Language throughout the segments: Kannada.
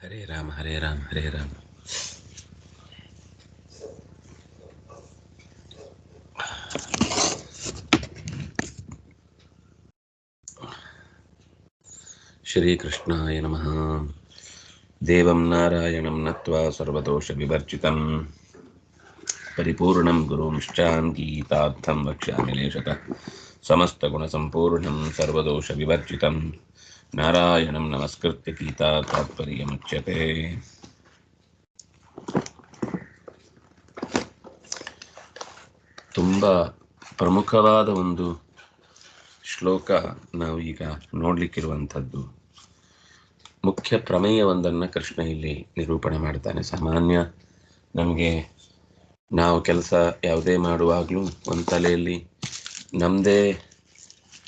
హరే రామ హరే రామ హరే రామ. శ్రీకృష్ణాయ నమ. దేవం నారాయణం నత్వా సర్వదోష వివర్జితం పరిపూర్ణం గురుంశ్చాంగీతార్థం వక్ష్యామి లేశత సమస్తగుణసంపూర్ణం సర్వదోష వివర్జితం ನಾರಾಯಣಂ ನಮಸ್ಕೃತ್ಯ ಗೀತಾ ತಾತ್ಪರ್ಯಮುಚ್ಯತೆ ತುಂಬ ಪ್ರಮುಖವಾದ ಒಂದು ಶ್ಲೋಕ ನಾವು ಈಗ ನೋಡಲಿಕ್ಕಿರುವಂಥದ್ದು. ಮುಖ್ಯ ಪ್ರಮೇಯವೊಂದನ್ನು ಕೃಷ್ಣ ಇಲ್ಲಿ ನಿರೂಪಣೆ ಮಾಡ್ತಾನೆ. ಸಾಮಾನ್ಯ ನಮಗೆ ನಾವು ಕೆಲಸ ಯಾವುದೇ ಮಾಡುವಾಗಲೂ ಒಂದು ತಲೆಯಲ್ಲಿ ನಮ್ಮದೇ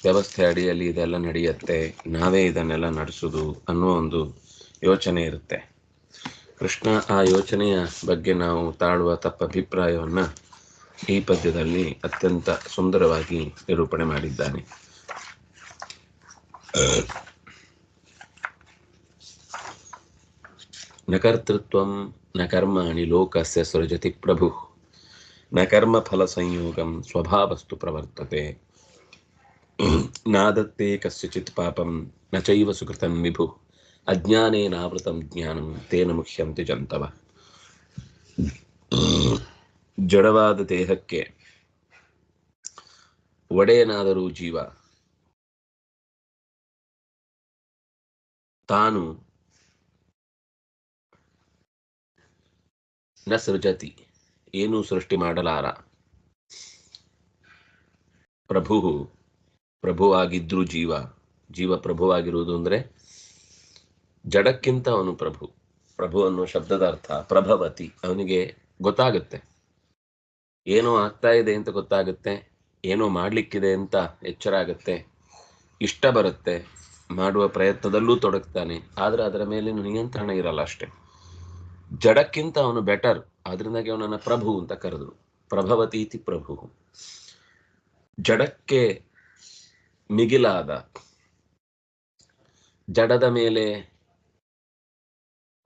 ವ್ಯವಸ್ಥೆ ಅಡಿಯಲ್ಲಿ ಇದೆಲ್ಲ ನಡೆಯುತ್ತೆ, ನಾವೇ ಇದನ್ನೆಲ್ಲ ನಡೆಸೋದು ಅನ್ನೋ ಒಂದು ಯೋಚನೆ ಇರುತ್ತೆ. ಕೃಷ್ಣ ಆ ಯೋಚನೆಯ ಬಗ್ಗೆ ನಾವು ತಾಳುವ ತಪ್ಪ ಅಭಿಪ್ರಾಯವನ್ನು ಈ ಪದ್ಯದಲ್ಲಿ ಅತ್ಯಂತ ಸುಂದರವಾಗಿ ನಿರೂಪಣೆ ಮಾಡಿದ್ದಾನೆ. ನ ಕರ್ತೃತ್ವ ನ ಕರ್ಮಾಣಿ ಲೋಕಸ್ಯ ಸೃಜತಿ ಪ್ರಭು. ನ ಕರ್ಮಫಲ ಸಂಯೋಗಂ ಸ್ವಭಾವಸ್ತು ಪ್ರವರ್ತತೆ. ನಾದತ್ತೆ ಕಸ್ಯಚಿತ್ ಪಾಪಂ ನ ಚೈವ ಸುಕೃತಂ ವಿಭು ಅಜ್ಞಾನೇನಾವೃತಂ ಜ್ಞಾನಂ ತೇನ ಮುಖ್ಯಂತಿ ಜಂತವ ಜಡವಾದ ದೇಹಕ್ಕೆ ಒಡೆಯನಾದರೂ ಜೀವ ತಾನು ನ ಸೃಜತಿ ಏನೂ ಸೃಷ್ಟಿ ಮಾಡಲಾರ ಪ್ರಭು ಪ್ರಭುವಾಗಿದ್ರು ಜೀವ ಜೀವ ಪ್ರಭುವಾಗಿರುವುದು ಅಂದರೆ ಜಡಕ್ಕಿಂತ ಅವನು ಪ್ರಭು. ಪ್ರಭು ಅನ್ನೋ ಶಬ್ದದ ಅರ್ಥ ಪ್ರಭವತಿ. ಅವನಿಗೆ ಗೊತ್ತಾಗುತ್ತೆ. ಏನೋ ಆಗ್ತಾ ಇದೆ ಅಂತ ಗೊತ್ತಾಗುತ್ತೆ, ಏನೋ ಮಾಡಲಿಕ್ಕಿದೆ ಅಂತ ಎಚ್ಚರ ಆಗುತ್ತೆ, ಇಷ್ಟ ಬರುತ್ತೆ, ಮಾಡುವ ಪ್ರಯತ್ನದಲ್ಲೂ ತೊಡಗ್ತಾನೆ. ಆದರೆ ಅದರ ಮೇಲಿನ ನಿಯಂತ್ರಣ ಇರಲ್ಲ ಅಷ್ಟೆ. ಜಡಕ್ಕಿಂತ ಅವನು ಬೆಟರ್ ಅದರಿಂದಾಗಿ ಅವನನ್ನು ಪ್ರಭು ಅಂತ ಕರೆದ್ರು. ಪ್ರಭವತಿ ಇತಿ ಪ್ರಭು. ಜಡಕ್ಕೆ ಮಿಗಿಲಾದ ಜಡದ ಮೇಲೆ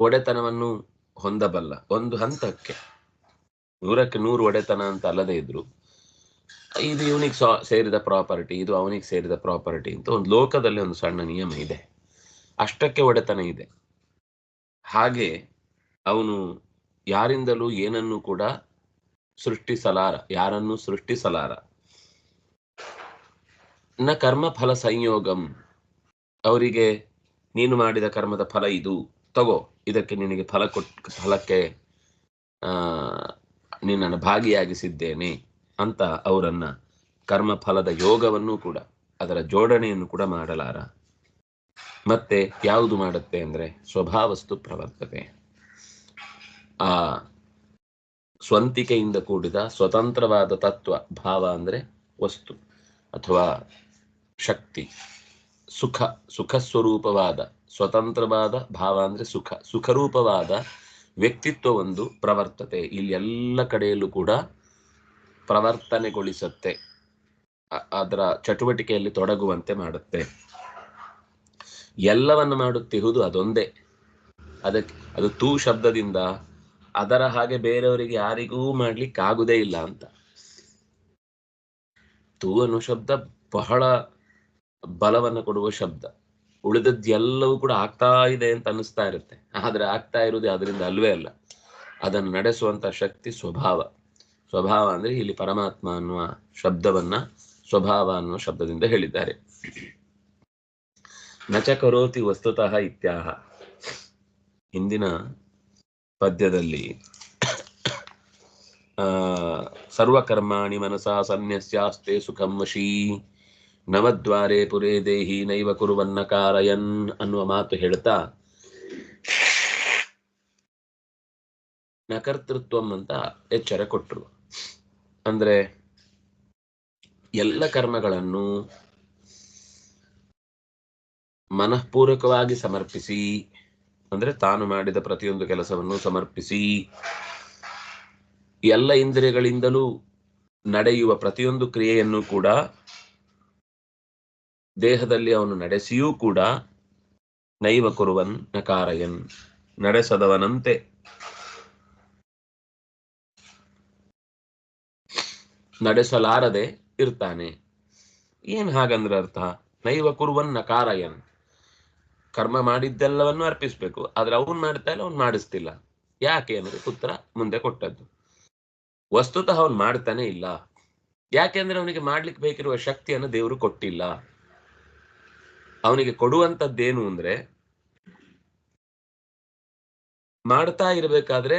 ಒಡೆತನವನ್ನು ಹೊಂದಬಲ್ಲ ಒಂದು ಹಂತಕ್ಕೆ. ನೂರಕ್ಕೆ ನೂರು ಒಡೆತನ ಅಂತ ಅಲ್ಲದೆ ಇದ್ರು, ಇದು ಇವನಿಗೆ ಸೇರಿದ ಪ್ರಾಪರ್ಟಿ, ಇದು ಅವನಿಗೆ ಸೇರಿದ ಪ್ರಾಪರ್ಟಿ ಅಂತ ಒಂದು ಲೋಕದಲ್ಲಿ ಒಂದು ಸಣ್ಣ ನಿಯಮ ಇದೆ. ಅಷ್ಟಕ್ಕೆ ಒಡೆತನ ಇದೆ. ಹಾಗೆ ಅವನು ಯಾರಿಂದಲೂ ಏನನ್ನು ಕೂಡ ಸೃಷ್ಟಿಸಲಾರ, ಯಾರನ್ನು ಸೃಷ್ಟಿಸಲಾರ. ನ ಕರ್ಮ ಫಲ ಸಂಯೋಗಂ. ಅವರಿಗೆ ನೀನು ಮಾಡಿದ ಕರ್ಮದ ಫಲ ಇದು. ತಗೋ, ಇದಕ್ಕೆ ನಿನಗೆ ಫಲ ಕೊಟ್, ಫಲಕ್ಕೆ, ಆ, ನಿನ್ನನ್ನು ಭಾಗಿಯಾಗಿಸಿದ್ದೇನೆ ಅಂತ ಅವರನ್ನ ಕರ್ಮ ಫಲದ ಯೋಗವನ್ನು ಕೂಡ, ಅದರ ಜೋಡಣೆಯನ್ನು ಕೂಡ ಮಾಡಲಾರ. ಮತ್ತೆ ಯಾವುದು ಮಾಡುತ್ತೆ ಅಂದ್ರೆ ಸ್ವಭಾವಸ್ತು ಪ್ರವರ್ತತೆ. ಆ, ಸ್ವಂತಿಕೆಯಿಂದ ಕೂಡಿದ ಸ್ವತಂತ್ರವಾದ ತತ್ವ, ಭಾವ ಅಂದ್ರೆ ವಸ್ತು ಅಥವಾ ಶಕ್ತಿ. ಸುಖ ಸುಖ ಸ್ವರೂಪವಾದ ಸ್ವತಂತ್ರವಾದ ಭಾವ ಅಂದರೆ ಸುಖ. ಸುಖರೂಪವಾದ ವ್ಯಕ್ತಿತ್ವ ಒಂದು ಪ್ರವರ್ತತೆ. ಇಲ್ಲಿ ಎಲ್ಲ ಕಡೆಯಲ್ಲೂ ಕೂಡ ಪ್ರವರ್ತನೆಗೊಳಿಸುತ್ತೆ. ಅದರ ಚಟುವಟಿಕೆಯಲ್ಲಿ ತೊಡಗುವಂತೆ ಮಾಡುತ್ತೆ. ಎಲ್ಲವನ್ನು ಮಾಡುತ್ತಿರುವುದು ಅದೊಂದೇ. ಅದಕ್ಕೆ, ಅದು ತೂ ಶಬ್ದದಿಂದ ಅದರ ಹಾಗೆ ಬೇರೆಯವರಿಗೆ ಯಾರಿಗೂ ಮಾಡ್ಲಿಕ್ಕೆ ಆಗುದೇ ಇಲ್ಲ ಅಂತ. ತೂ ಅನ್ನೋ ಶಬ್ದ ಬಹಳ ಬಲವನ್ನು ಕೊಡುವ ಶಬ್ದ. ಉಳಿದದ್ದೆಲ್ಲವೂ ಕೂಡ ಆಗ್ತಾ ಇದೆ ಅಂತ ಅನ್ನಿಸ್ತಾ ಇರುತ್ತೆ. ಆದ್ರೆ ಆಗ್ತಾ ಇರೋದೇ ಅದರಿಂದ ಅಲ್ವೇ ಅಲ್ಲ. ಅದನ್ನು ನಡೆಸುವಂತ ಶಕ್ತಿ ಸ್ವಭಾವ. ಸ್ವಭಾವ ಅಂದ್ರೆ ಇಲ್ಲಿ ಪರಮಾತ್ಮ ಅನ್ನುವ ಶಬ್ದವನ್ನ ಸ್ವಭಾವ ಅನ್ನುವ ಶಬ್ದದಿಂದ ಹೇಳಿದ್ದಾರೆ. ನಚ ಕರೋತಿ ವಸ್ತುತಃ ಇತ್ಯಾಹ. ಹಿಂದಿನ ಪದ್ಯದಲ್ಲಿ ಸರ್ವಕರ್ಮಾಣಿ ಮನಸಾ ಸನ್ಯಸ್ಯಾಸ್ತೆ ಸುಖಂ ವಶೀ ನವದ್ವಾರೆ ಪುರೇ ದೇಹಿ ನೈವ ಕುರುವನ್ನ ಕಾರಯನ್ ಅನ್ನುವ ಮಾತು ಹೇಳ್ತಾ, ನಕರ್ತೃತ್ವಂ ಅಂತ ಎಚ್ಚರ ಕೊಟ್ಟರು ಅಂದ್ರೆ ಎಲ್ಲ ಕರ್ಮಗಳನ್ನು ಮನಃಪೂರ್ವಕವಾಗಿ ಸಮರ್ಪಿಸಿ, ಅಂದ್ರೆ ತಾನು ಮಾಡಿದ ಪ್ರತಿಯೊಂದು ಕೆಲಸವನ್ನು ಸಮರ್ಪಿಸಿ, ಎಲ್ಲ ಇಂದ್ರಿಯಗಳಿಂದಲೂ ನಡೆಯುವ ಪ್ರತಿಯೊಂದು ಕ್ರಿಯೆಯನ್ನು ಕೂಡ ದೇಹದಲ್ಲಿ ಅವನು ನಡೆಸಿಯೂ ಕೂಡ ನೈವ ಕುರುವನ್ ನಕಾರಯನ್, ನಡೆಸದವನಂತೆ. ನಡೆಸಲಾರದೆ ಇರ್ತಾನೆ. ಏನ್ ಹಾಗಂದ್ರೆ ಅರ್ಥ? ನೈವ ಕುರುವನ್ ನಕಾರಯನ್. ಕರ್ಮ ಮಾಡಿದ್ದೆಲ್ಲವನ್ನು ಅರ್ಪಿಸ್ಬೇಕು. ಆದ್ರೆ ಅವನ್ ಮಾಡ್ತಾ ಇಲ್ಲ, ಅವ್ನು ಮಾಡಿಸ್ತಿಲ್ಲ. ಯಾಕೆ ಅಂದ್ರೆ ಉತ್ತರ ಮುಂದೆ ಕೊಟ್ಟದ್ದು. ವಸ್ತುತಃ ಅವ್ನು ಮಾಡ್ತಾನೆ ಇಲ್ಲ. ಯಾಕೆಂದ್ರೆ ಅವನಿಗೆ ಮಾಡ್ಲಿಕ್ಕೆ ಬೇಕಿರುವ ಶಕ್ತಿಯನ್ನು ದೇವರು ಕೊಟ್ಟಿಲ್ಲ. ಅವನಿಗೆ ಕೊಡುವಂಥದ್ದೇನು ಅಂದ್ರೆ ಮಾಡ್ತಾ ಇರಬೇಕಾದ್ರೆ,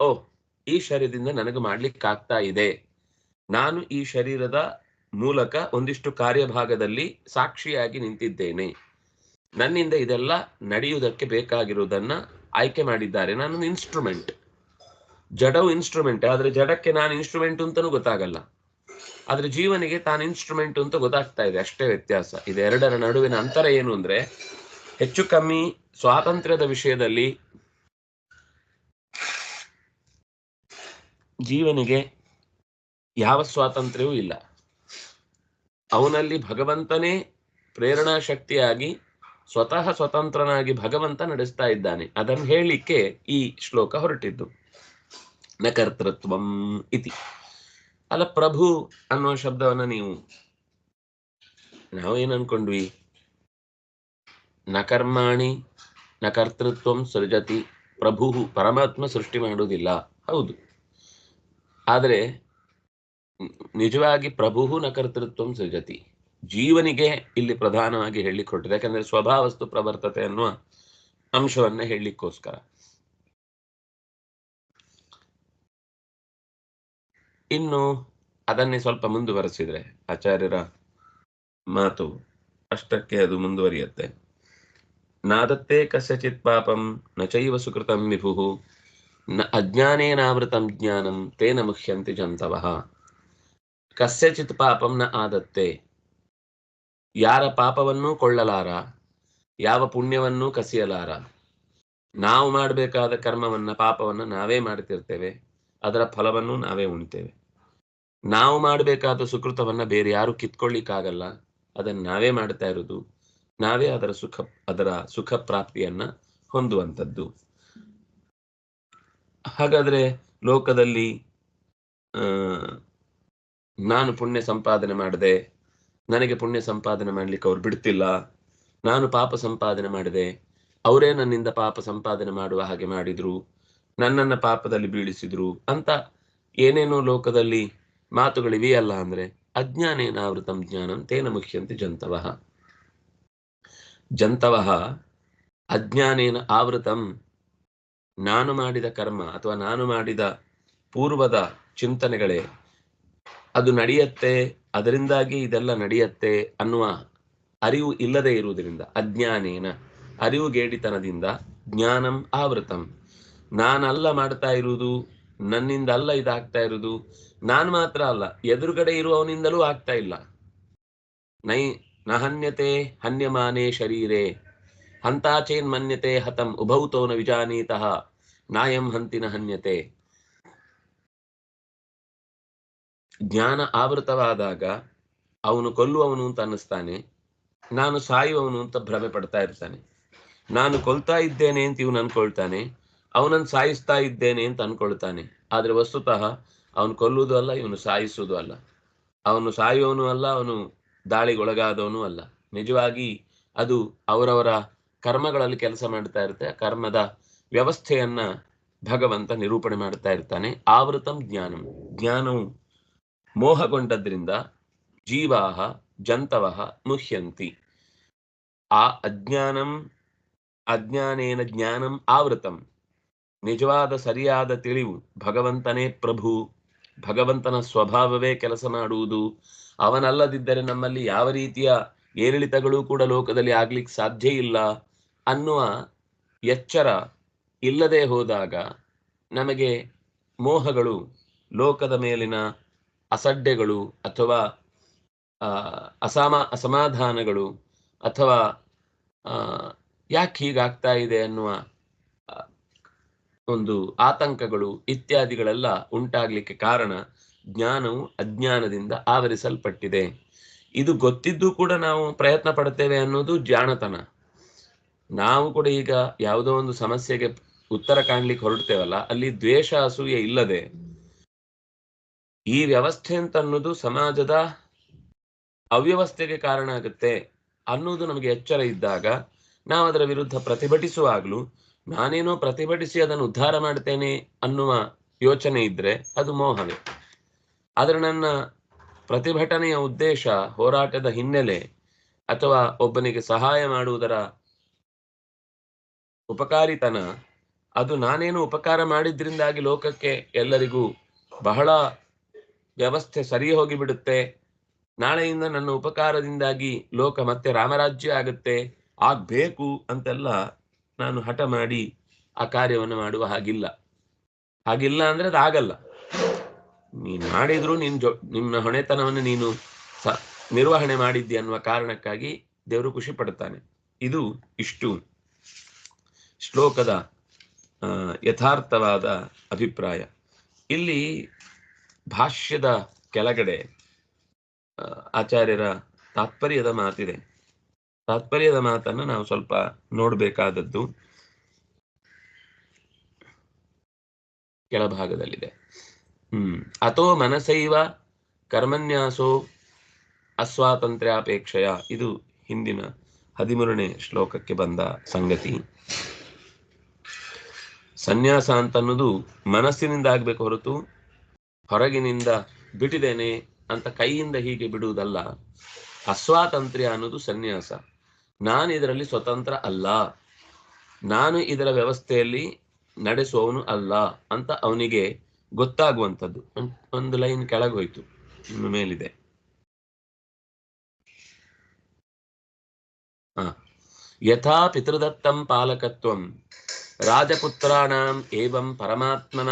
ಓ, ಈ ಶರೀರದಿಂದ ನನಗೆ ಮಾಡ್ಲಿಕ್ಕೆ ಆಗ್ತಾ ಇದೆ. ನಾನು ಈ ಶರೀರದ ಮೂಲಕ ಒಂದಿಷ್ಟು ಕಾರ್ಯಭಾಗದಲ್ಲಿ ಸಾಕ್ಷಿಯಾಗಿ ನಿಂತಿದ್ದೇನೆ. ನನ್ನಿಂದ ಇದೆಲ್ಲ ನಡೆಯುವುದಕ್ಕೆ ಬೇಕಾಗಿರುವುದನ್ನ ಆಯ್ಕೆ ಮಾಡಿದ್ದಾರೆ. ನಾನು ಇನ್ಸ್ಟ್ರೂಮೆಂಟ್ ಜಡವು ಇನ್ಸ್ಟ್ರೂಮೆಂಟ್ ಆದ್ರೆ ಜಡಕ್ಕೆ ನಾನು ಇನ್ಸ್ಟ್ರೂಮೆಂಟ್ ಅಂತಾನೂ ಗೊತ್ತಾಗಲ್ಲ. ಆದ್ರೆ ಜೀವನಿಗೆ ತಾನು ಇನ್ಸ್ಟ್ರೂಮೆಂಟ್ ಅಂತ ಗೊತ್ತಾಗ್ತಾ ಇದೆ. ಅಷ್ಟೇ ವ್ಯತ್ಯಾಸ. ಇದೆರಡರ ನಡುವಿನ ಅಂತರ ಏನು ಅಂದ್ರೆ, ಹೆಚ್ಚು ಕಮ್ಮಿ ಸ್ವಾತಂತ್ರ್ಯದ ವಿಷಯದಲ್ಲಿ ಜೀವನಿಗೆ ಯಾವ ಸ್ವಾತಂತ್ರ್ಯವೂ ಇಲ್ಲ. ಅವನಲ್ಲಿ ಭಗವಂತನೇ ಪ್ರೇರಣಾ ಶಕ್ತಿಯಾಗಿ ಸ್ವತಃ ಸ್ವತಂತ್ರನಾಗಿ ಭಗವಂತ ನಡೆಸ್ತಾ ಇದ್ದಾನೆ. ಅದನ್ನು ಹೇಳಲಿಕ್ಕೆ ಈ ಶ್ಲೋಕ ಹೊರಟಿದ್ದು. ನ ಕರ್ತೃತ್ವಂ ಇತಿ. ಅಲ್ಲ ಪ್ರಭು ಅನ್ನೋ ಶಬ್ದವನ್ನ ನೀವು, ನಾವೇನ್ ಅನ್ಕೊಂಡ್ವಿ? ನ ಕರ್ಮಾಣಿ, ನ ಕರ್ತೃತ್ವ ಸೃಜತಿ ಪ್ರಭು ಪರಮಾತ್ಮ ಸೃಷ್ಟಿ ಮಾಡುವುದಿಲ್ಲ. ಹೌದು. ಆದರೆ, ನಿಜವಾಗಿ ಪ್ರಭು ನ ಕರ್ತೃತ್ವ ಸೃಜತಿ. ಜೀವನಿಗೆ ಇಲ್ಲಿ ಪ್ರಧಾನವಾಗಿ ಹೇಳಿಕೊಟ್ಟಿದೆ. ಯಾಕಂದ್ರೆ ಸ್ವಭಾವಸ್ತು ಪ್ರವರ್ತತೆ ಅನ್ನುವ ಅಂಶವನ್ನ ಹೇಳಲಿಕ್ಕೋಸ್ಕರ ಇನ್ನು ಅದನ್ನೇ ಸ್ವಲ್ಪ ಮುಂದುವರೆಸಿದ್ರೆ ಆಚಾರ್ಯರ ಮಾತು ಅಷ್ಟಕ್ಕೆ ಅದು ಮುಂದುವರಿಯುತ್ತೆ. ನಾದತ್ತೇ ಕಸ್ಯಚಿತ್ ಪಾಪಂ, ನ ಚೈವ ಸುಕೃತಂ ವಿಭು ನ ಅಜ್ಞಾನೇನಾವೃತಂ ಜ್ಞಾನಂ, ತೇನ ಮುಖ್ಯಂತಿ ಜಂತವಃ. ಕಸ್ಯಚಿತ್ ಪಾಪಂ ನ ಆದತ್ತೆ. ಯಾರ ಪಾಪವನ್ನೂ ಕೊಳ್ಳಲಾರ, ಯಾವ ಪುಣ್ಯವನ್ನೂ ಕಸಿಯಲಾರ. ನಾವು ಮಾಡಬೇಕಾದ ಕರ್ಮವನ್ನ, ಪಾಪವನ್ನ ನಾವೇ ಮಾಡ್ತಿರ್ತೇವೆ, ಅದರ ಫಲವನ್ನು ನಾವೇ ಉಣ್ತೇವೆ. ನಾವು ಮಾಡಬೇಕಾದ ಸುಕೃತವನ್ನ ಬೇರೆ ಯಾರು ಕಿತ್ಕೊಳ್ಳಿಕ್ಕಾಗಲ್ಲ. ಅದನ್ನ ನಾವೇ ಮಾಡ್ತಾ ಇರೋದು. ನಾವೇ ಅದರ ಸುಖ ಅದರ ಸುಖ ಪ್ರಾಪ್ತಿಯನ್ನ ಹೊಂದುವಂಥದ್ದು. ಹಾಗಾದ್ರೆ ಲೋಕದಲ್ಲಿ ನಾನು ಪುಣ್ಯ ಸಂಪಾದನೆ ಮಾಡಿದೆ. ನನಗೆ ಪುಣ್ಯ ಸಂಪಾದನೆ ಮಾಡ್ಲಿಕ್ಕೆ ಅವ್ರು ಬಿಡ್ತಿಲ್ಲ. ನಾನು ಪಾಪ ಸಂಪಾದನೆ ಮಾಡಿದೆ. ಅವರೇ ನನ್ನಿಂದ ಪಾಪ ಸಂಪಾದನೆ ಮಾಡುವ ಹಾಗೆ ಮಾಡಿದ್ರು. ನನ್ನನ್ನ ಪಾಪದಲ್ಲಿ ಬೀಳಿಸಿದ್ರು ಅಂತ ಏನೇನೋ ಲೋಕದಲ್ಲಿ ಮಾತುಗಳಿವೆಯಲ್ಲ ಅಂದ್ರೆ, ಅಜ್ಞಾನೇನಾವೃತಂ ಜ್ಞಾನಂ ತೇನ ಮುಖ್ಯಂತೆ ಜಂತವಃ. ಜಂತವಃ ಅಜ್ಞಾನೇನ ಆವೃತಂ ನಾನು ಮಾಡಿದ ಕರ್ಮ ಅಥವಾ ನಾನು ಮಾಡಿದ ಪೂರ್ವದ ಚಿಂತನೆಗಳೇ, ಅದು ನಡೆಯತ್ತೆ, ಅದರಿಂದಾಗಿ ಇದೆಲ್ಲ ನಡೆಯತ್ತೆ ಅನ್ನುವ ಅರಿವು ಇಲ್ಲದೆ ಇರುವುದರಿಂದ, ಅಜ್ಞಾನೇನ ಅರಿವು ಗೇಡಿತನದಿಂದ ಜ್ಞಾನಂ ಆವೃತಂ. ನಾನಲ್ಲ ಮಾಡ್ತಾ ಇರುವುದು, ನನ್ನಿಂದ ಅಲ್ಲ ಇದಾಗ್ತಾ ಇರುವುದು ನಾನು ಮಾತ್ರ ಅಲ್ಲ, ಎದುರುಗಡೆ ಇರುವವನಿಂದಲೂ ಆಗ್ತಾ ಇಲ್ಲ. ನೈ ನಹನ್ಯತೆ ಹನ್ಯಮಾನೇ ಶರೀರೇ, ಹಂತಾಚೇನ್ ಮನ್ಯತೆ ಹತಂ ಉಭೌತೋನ ವಿಜಾನೀತಃ, ನಾಯಂ ಹಂತಿನ ಹನ್ಯತೆ ಜ್ಞಾನ ಆವೃತವಾದಾಗ ಅವನು ಕೊಲ್ಲುವವನು ಅಂತ ಅನ್ನಿಸ್ತಾನೆ, ನಾನು ಸಾಯುವವನು ಅಂತ ಭ್ರಮೆ ಪಡ್ತಾ ಇರ್ತಾನೆ. ನಾನು ಕೊಲ್ತಾ ಇದ್ದೇನೆ ಅಂತ ಇವನು ಅನ್ಕೊಳ್ತಾನೆ, ಅವನನ್ನು ಸಾಯಿಸ್ತಾ ಇದ್ದೇನೆ ಅಂತ ಅನ್ಕೊಳ್ತಾನೆ. ಆದ್ರೆ ವಸ್ತುತಃ ಅವನು ಕೊಲ್ಲುವುದು ಅಲ್ಲ, ಇವನು ಸಾಯಿಸುವುದು ಅಲ್ಲ. ಅವನು ಸಾಯುವವನು ಅಲ್ಲ, ಅವನು ದಾಳಿಗೊಳಗಾದವನು ಅಲ್ಲ. ನಿಜವಾಗಿ ಅದು ಅವರವರ ಕರ್ಮಗಳಲ್ಲಿ ಕೆಲಸ ಮಾಡ್ತಾ ಇರುತ್ತೆ. ಆ ಕರ್ಮದ ವ್ಯವಸ್ಥೆಯನ್ನ ಭಗವಂತ ನಿರೂಪಣೆ ಮಾಡ್ತಾ ಇರ್ತಾನೆ. ಆವೃತಂ ಜ್ಞಾನಂ. ಜ್ಞಾನವು ಮೋಹಗೊಂಡದ್ರಿಂದ ಜೀವಾಹ ಜಂತವಃ ಮುಹ್ಯಂತಿ. ಆ ಅಜ್ಞಾನಂ, ಅಜ್ಞಾನೇನ ಜ್ಞಾನಂ ಆವೃತಂ. ನಿಜವಾದ ಸರಿಯಾದ ತಿಳಿವು ಭಗವಂತನೇ ಪ್ರಭು ಭಗವಂತನ ಸ್ವಭಾವವೇ ಕೆಲಸ ಮಾಡುವುದು. ಅವನಲ್ಲದಿದ್ದರೆ ನಮ್ಮಲ್ಲಿ ಯಾವ ರೀತಿಯ ಏರಿಳಿತಗಳು ಕೂಡ ಲೋಕದಲ್ಲಿ ಆಗ್ಲಿಕ್ಕೆ ಸಾಧ್ಯ ಇಲ್ಲ ಅನ್ನುವ ಎಚ್ಚರ ಇಲ್ಲದೆ ಹೋದಾಗ ನಮಗೆ ಮೋಹಗಳು, ಲೋಕದ ಮೇಲಿನ ಅಸಡ್ಡೆಗಳು ಅಥವಾ ಅಸಮ, ಅಸಮಾಧಾನಗಳು ಅಥವಾ ಯಾಕೆ ಹೀಗಾಗ್ತಾ ಇದೆ ಅನ್ನುವ ಒಂದು ಆತಂಕಗಳು ಇತ್ಯಾದಿಗಳೆಲ್ಲ ಉಂಟಾಗ್ಲಿಕ್ಕೆ ಕಾರಣ ಜ್ಞಾನವು ಅಜ್ಞಾನದಿಂದ ಆವರಿಸಲ್ಪಟ್ಟಿದೆ. ಇದು ಗೊತ್ತಿದ್ದು ಕೂಡ ನಾವು ಪ್ರಯತ್ನ ಪಡ್ತೇವೆ ಅನ್ನೋದು ಜಾಣತನ. ನಾವು ಕೂಡ ಈಗ ಯಾವುದೋ ಒಂದು ಸಮಸ್ಯೆಗೆ ಉತ್ತರ ಕಾಣ್ಲಿಕ್ಕೆ ಹೊರಡ್ತೇವಲ್ಲ, ಅಲ್ಲಿ ದ್ವೇಷ ಅಸೂಯೆ ಇಲ್ಲದೆ. ಈ ವ್ಯವಸ್ಥೆ ಅಂತ ಅನ್ನೋದು ಸಮಾಜದ ಅವ್ಯವಸ್ಥೆಗೆ ಕಾರಣ ಆಗುತ್ತೆ ಅನ್ನೋದು ನಮಗೆ ಎಚ್ಚರ ಇದ್ದಾಗ ನಾವು ಅದರ ವಿರುದ್ಧ ಪ್ರತಿಭಟಿಸುವಾಗ್ಲೂ ನಾನೇನೋ ಪ್ರತಿಭಟಿಸಿ ಅದನ್ನು ಉದ್ಧಾರ ಮಾಡ್ತೇನೆ ಅನ್ನುವ ಯೋಚನೆ ಇದ್ರೆ ಅದು ಮೋಹವೇ. ಆದರೆ ನನ್ನ ಪ್ರತಿಭಟನೆಯ ಉದ್ದೇಶ ಹೋರಾಟದ ಹಿನ್ನೆಲೆ ಅಥವಾ ಒಬ್ಬನಿಗೆ ಸಹಾಯ ಮಾಡುವುದರ ಉಪಕಾರಿತನ, ಅದು ನಾನೇನು ಉಪಕಾರ ಮಾಡಿದ್ರಿಂದಾಗಿ ಲೋಕಕ್ಕೆ ಎಲ್ಲರಿಗೂ ಬಹಳ ವ್ಯವಸ್ಥೆ ಸರಿ ಹೋಗಿಬಿಡುತ್ತೆ ನಾಳೆಯಿಂದ ನನ್ನ ಉಪಕಾರದಿಂದಾಗಿ ಲೋಕ ಮತ್ತೆ ರಾಮರಾಜ್ಯ ಆಗುತ್ತೆ, ಆಗ್ಬೇಕು ಅಂತೆಲ್ಲ ನಾನು ಹಠ ಮಾಡಿ ಆ ಕಾರ್ಯವನ್ನು ಮಾಡುವ ಹಾಗಿಲ್ಲ. ಹಾಗಿಲ್ಲ ಅಂದ್ರೆ ಅದಾಗಲ್ಲ ನೀನು ಮಾಡಿದ್ರು ನಿನ್ ಜೊ ನಿಮ್ಮ ಹೊಣೆತನವನ್ನು ನೀನು ಸ, ನಿರ್ವಹಣೆ ಮಾಡಿದ್ದಿ ಅನ್ನುವ ಕಾರಣಕ್ಕಾಗಿ ದೇವರು ಖುಷಿ ಪಡ್ತಾನೆ ಇದು ಇಷ್ಟು. ಶ್ಲೋಕದ ಯಥಾರ್ಥವಾದ ಅಭಿಪ್ರಾಯ. ಇಲ್ಲಿ ಭಾಷ್ಯದ ಕೆಳಗಡೆ ಆಚಾರ್ಯರ ತಾತ್ಪರ್ಯದ ಮಾತಿದೆ. ತಾತ್ಪರ್ಯದ ಮಾತನ್ನ ನಾವು ಸ್ವಲ್ಪ ನೋಡ್ಬೇಕಾದದ್ದು ಕೆಳಭಾಗದಲ್ಲಿದೆ. ಹ್ಮ್. ಅಥೋ ಮನಸೈವ ಕರ್ಮನ್ಯಾಸೋ ಅಸ್ವಾತಂತ್ರ್ಯಾಪೇಕ್ಷೆಯ. ಇದು ಹಿಂದಿನ ಹದಿಮೂರನೇ ಶ್ಲೋಕಕ್ಕೆ ಬಂದ ಸಂಗತಿ. ಸನ್ಯಾಸ ಅಂತ ಅನ್ನೋದು ಮನಸ್ಸಿನಿಂದ ಆಗ್ಬೇಕು ಹೊರತು ಹೊರಗಿನಿಂದ ಬಿಟ್ಟಿದ್ದೇನೆ ಅಂತ ಕೈಯಿಂದ ಹೀಗೆ ಬಿಡುವುದಲ್ಲ. ಅಸ್ವಾತಂತ್ರ್ಯ ಅನ್ನೋದು ಸನ್ಯಾಸ. ನಾನು ಇದರಲ್ಲಿ ಸ್ವತಂತ್ರ ಅಲ್ಲ. ನಾನು ಇದರ ವ್ಯವಸ್ಥೆಯಲ್ಲಿ ನಡೆಸುವವನು ಅಲ್ಲ ಅಂತ ಅವನಿಗೆ ಗೊತ್ತಾಗುವಂಥದ್ದು. ಒಂದ್- ಲೈನ್ ಕೆಳಗೋಯ್ತು ನಿಮ್ಮ ಮೇಲಿದೆ. ಯಥಾ ಪಿತೃದತ್ತಂ ಪಾಲಕತ್ವಂ, ರಾಜಪುತ್ರಾಣಂ ಏವಂ ಪರಮಾತ್ಮನ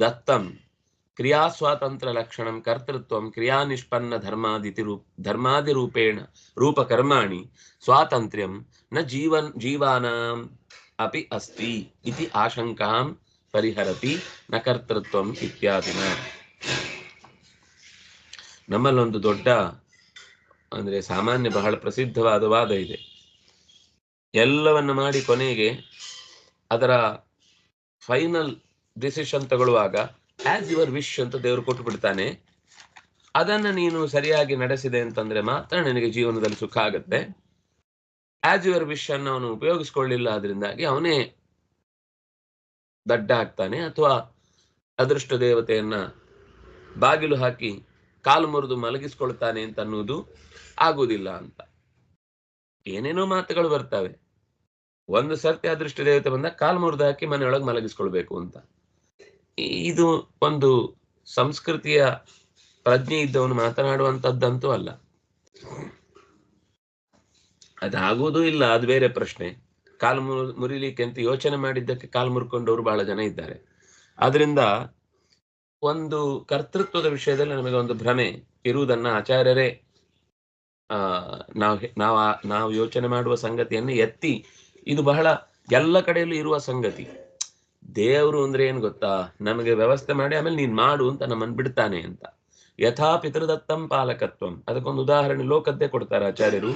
ದತ್ತಂ. ಕ್ರಿಯಾಸ್ವಾತಂತ್ರ ಲಕ್ಷಣಂ ಕರ್ತೃತ್ವಂ ಕ್ರಿಯಾನಿಷ್ಪನ್ನ ಧರ್ಮಾದಿತಿ ರೂಪ ಧರ್ಮಾದಿ ರೂಪೇಣ ರೂಪಕರ್ಮಾಣಿ ಸ್ವಾತಂತ್ರ್ಯಂ ನ ಜೀವನ್ ಜೀವಾನಾಂ ಅಪಿ ಅಸ್ತಿ ಇತಿ ಆಶಂಕಾಂ ಪರಿಹರತಿ ನ ಕರ್ತೃತ್ವಂ ಇತ್ಯಾದಿನ ನಮ್ಮಲ್ಲೊಂದು ದೊಡ್ಡ, ಅಂದ್ರೆ ಸಾಮಾನ್ಯ ಬಹಳ ಪ್ರಸಿದ್ಧವಾದ ವಾದ ಇದೆ. ಎಲ್ಲವನ್ನು ಮಾಡಿ ಕೊನೆಗೆ ಅದರ ಫೈನಲ್ ಡಿಸಿಷನ್ ತಗೊಳ್ಳುವಾಗ ಆಸ್ ಯುವರ್ ವಿಶ್ ಅಂತ ದೇವರು ಕೊಟ್ಟು ಬಿಡ್ತಾನೆ. ಅದನ್ನ ನೀನು ಸರಿಯಾಗಿ ನಡೆಸಿದೆ ಅಂತಂದ್ರೆ ಮಾತ್ರ ನಿನಗೆ ಜೀವನದಲ್ಲಿ ಸುಖ ಆಗುತ್ತೆ. ಆಸ್ ಯುವರ್ ವಿಶ್ ಅನ್ನು ಅವನು ಉಪಯೋಗಿಸ್ಕೊಳ್ಳಿಲ್ಲ ಅದರಿಂದಾಗಿ ಅವನೇ ದಡ್ಡ ಆಗ್ತಾನೆ ಅಥವಾ ಅದೃಷ್ಟ ದೇವತೆಯನ್ನ ಬಾಗಿಲು ಹಾಕಿ ಕಾಲು ಮುರಿದು ಮಲಗಿಸ್ಕೊಳ್ತಾನೆ ಅಂತ ಅನ್ನೋದು ಆಗುವುದಿಲ್ಲ ಅಂತ. ಏನೇನೋ ಮಾತುಗಳು ಬರ್ತವೆ. ಒಂದು ಸರ್ತಿ ಅದೃಷ್ಟ ದೇವತೆ ಬಂದ ಕಾಲು ಮುರಿದು ಹಾಕಿ ಮನೆಯೊಳಗೆ ಮಲಗಿಸ್ಕೊಳ್ಬೇಕು ಅಂತ. ಇದು ಒಂದು ಸಂಸ್ಕೃತಿಯ ಪ್ರಜ್ಞೆ ಇದ್ದವನು ಮಾತನಾಡುವಂತದ್ದಂತೂ ಅಲ್ಲ. ಅದಾಗುವುದೂ ಇಲ್ಲ, ಅದು ಬೇರೆ ಪ್ರಶ್ನೆ. ಕಾಲು ಮುರಿ ಮುರಿಲಿಕ್ಕೆ ಅಂತ ಯೋಚನೆ ಮಾಡಿದ್ದಕ್ಕೆ ಕಾಲು ಮುರ್ಕೊಂಡವರು ಬಹಳ ಜನ ಇದ್ದಾರೆ. ಆದ್ರಿಂದ ಒಂದು ಕರ್ತೃತ್ವದ ವಿಷಯದಲ್ಲಿ ನಮಗೆ ಒಂದು ಭ್ರಮೆ ಇರುವುದನ್ನ ಆಚಾರ್ಯರೇ, ಆ, ನಾವು ನಾವು ನಾವು ಯೋಚನೆ ಮಾಡುವ ಸಂಗತಿಯನ್ನು ಎತ್ತಿ, ಇದು ಬಹಳ ಎಲ್ಲ ಕಡೆಯಲ್ಲೂ ಇರುವ ಸಂಗತಿ. ದೇವರು ಅಂದ್ರೆ ಏನ್ ಗೊತ್ತಾ? ನಮಗೆ ವ್ಯವಸ್ಥೆ ಮಾಡಿ ಆಮೇಲೆ ನೀನ್ ಮಾಡು ಅಂತ ನಮ್ಮನ್ ಬಿಡ್ತಾನೆ ಅಂತ. ಯಥಾ ಪಿತೃದತ್ತಂ ಪಾಲಕತ್ವಂ. ಅದಕ್ಕೊಂದು ಉದಾಹರಣೆ ಲೋಕದ್ದೇ ಕೊಡ್ತಾರೆ ಆಚಾರ್ಯರು.